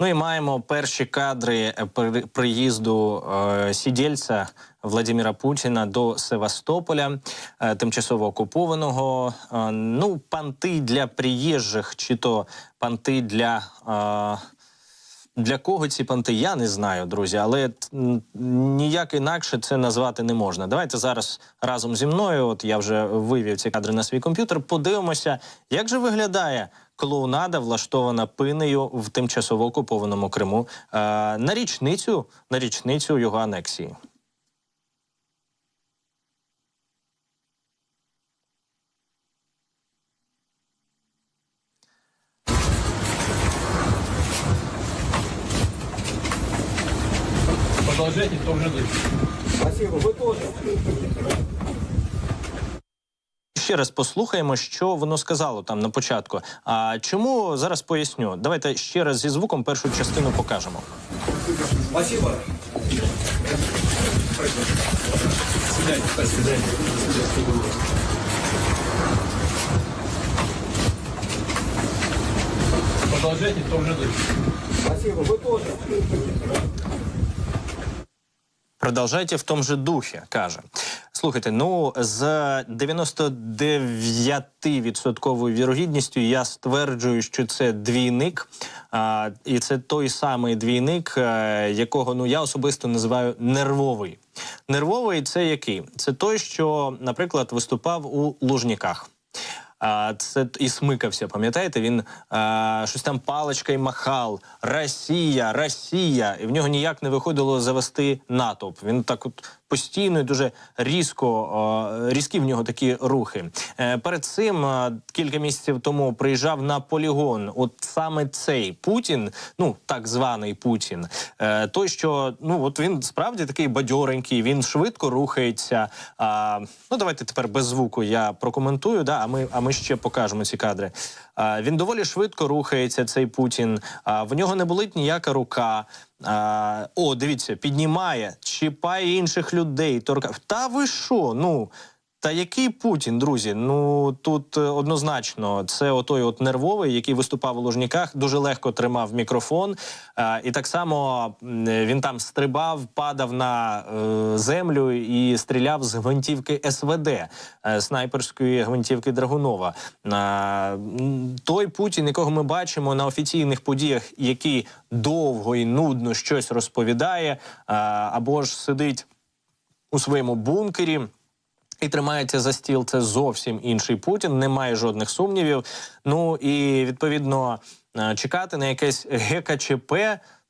Ну і маємо перші кадри е, при- приїзду е, сідільця Владимира Путіна до Севастополя, е, тимчасово окупованого. Ну, панти для приїжджих, чи то панти для. Для кого ці панти, я не знаю, друзі, але ніяк інакше це назвати не можна. Давайте зараз разом зі мною. От я вже вивів ці кадри на свій комп'ютер. Подивимося, як же виглядає клоунада, влаштована пинею в тимчасово окупованому Криму е, на річницю на річницю його анексії. Продолжайте в том же духе. Спасибо, вы тоже. Ще раз послухаємо, що воно сказало там на початку. А чому зараз поясню? Давайте ще раз зі звуком першу частину покажемо. Спасибо. Продолжайте в том же духе. Спасибо, вы тоже. Продовжайте в тому же духі, каже. Слухайте, ну з 99% вірогідністю я стверджую, що це двійник, а, і це той самий двійник, е, якого ну я особисто називаю нервовий. Нервовий це який? Це той, що, наприклад, виступав у Лужніках. А, це і смикався, пам'ятаєте? Він а, щось там паличкою махав. Росія, Росія. І в нього ніяк не виходило завести натовп. Він так от постійно і дуже різко, різкі в нього такі рухи. Е, перед цим кілька місяців тому приїжджав на полігон. От саме цей Путін, ну так званий Путін, е, той, що ну от він справді такий бадьоренький, він швидко рухається. А, ну давайте тепер без звуку я прокоментую. Да, а ми, а ми ще покажемо ці кадри. Він доволі швидко рухається, цей Путін. В нього не болить ніяка рука. О, дивіться, піднімає, чіпає інших людей. Торка. Та ви що? Ну. Та який Путін, друзі? Ну тут е, однозначно це отой от нервовий, який виступав у Лужніках, дуже легко тримав мікрофон, е, і так само він там стрибав, падав на е, землю і стріляв з гвинтівки СВД, е, снайперської гвинтівки Драгунова. Е, той Путін, якого ми бачимо на офіційних подіях, який довго і нудно щось розповідає, е, або ж сидить у своєму бункері. І тримається за стіл це зовсім інший Путін, немає жодних сумнівів. Ну і відповідно е, чекати на якесь ГКЧП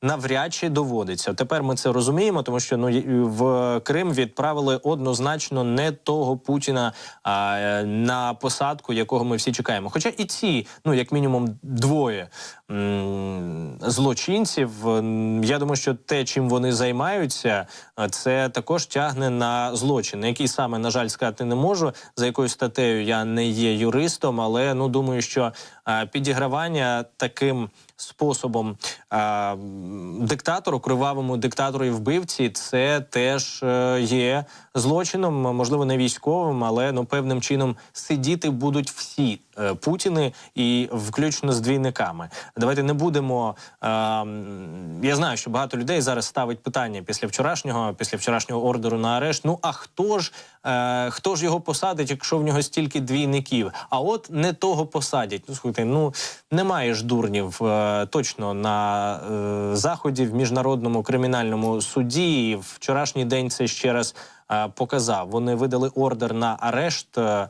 навряд чи доводиться. Тепер ми це розуміємо, тому що ну в Крим відправили однозначно не того Путіна а, е, на посадку, якого ми всі чекаємо. Хоча і ці, ну як мінімум, двоє злочинців. Я думаю, що те, чим вони займаються, е, це також тягне на злочин, який саме на жаль сказати не можу. За якою статтею я не є юристом, але ну думаю, що е, підігравання таким способом е, м, диктатору, кривавому диктатору і вбивці, це теж е, є злочином, можливо, не військовим, але ну певним чином сидіти будуть всі е, путіни і включно з двійниками. Давайте не будемо. Е, я знаю, що багато людей зараз ставить питання після вчорашнього, після вчорашнього ордеру на арешт. Ну а хто ж е, хто ж його посадить, якщо в нього стільки двійників? А от не того посадять. Ну слухайте, ну немає ж дурнів е, точно на е, заході в міжнародному кримінальному суді. Вчорашній день це ще раз е, показав. Вони видали ордер на арешт. е,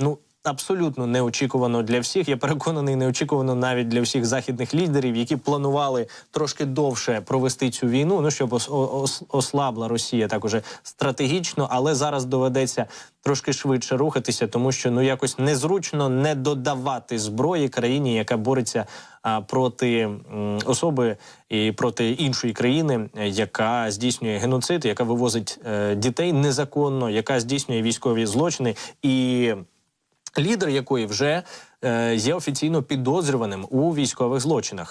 ну абсолютно неочікувано для всіх. Я переконаний, неочікувано навіть для всіх західних лідерів, які планували трошки довше провести цю війну. Ну щоб ос- ос- ослабла Росія так уже стратегічно, але зараз доведеться трошки швидше рухатися, тому що ну якось незручно не додавати зброї країні, яка бореться а, проти м, особи і проти іншої країни, яка здійснює геноцид, яка вивозить е, дітей незаконно, яка здійснює військові злочини і лідер якої вже е, є офіційно підозрюваним у військових злочинах.